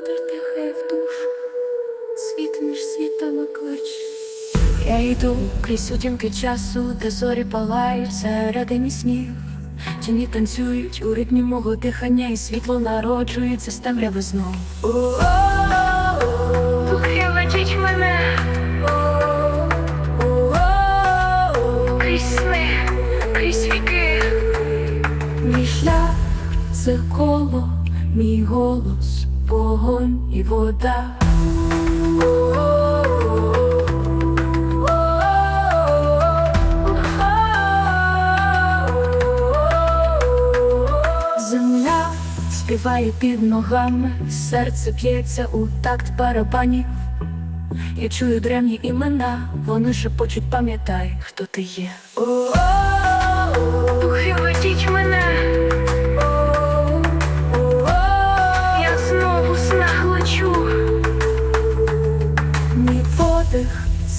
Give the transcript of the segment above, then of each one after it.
вітер тихає в душу, світ між світами клич. Я йду крізь утінки часу, де зорі палають середині снів. Тіні танцюють у ритмі мого дихання, і світло народжується з темряви знов. Духи лечить мене крізь сни, крізь віки, мій шлях це коло мій голос, вогонь і вода. Земля співає під ногами, серце б'ється у такт барабанів. Я чую древні імена, вони шепочуть, пам'ятай, хто ти є.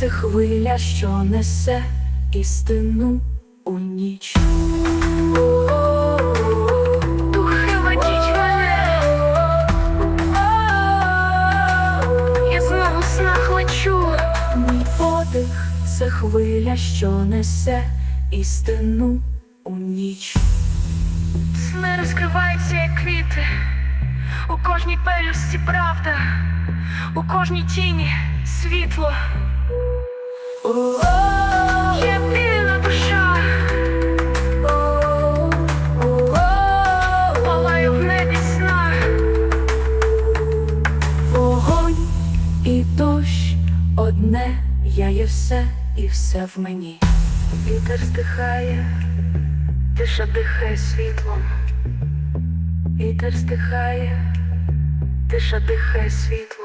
Це хвиля, що несе істину у ніч. Духи ведіть мене, я знову снах лечу. Мій подих це хвиля, що несе істину у ніч. Сни розкриваються, як квіти. У кожній пелюсті правда, у кожній тіні світло. Єдина душа палаю в небі сна. Вогонь і дощ одне, я є все і все в мені. Вітер стихає, тиша дихає світлом. Вітер стихає, тиша дихає світлом.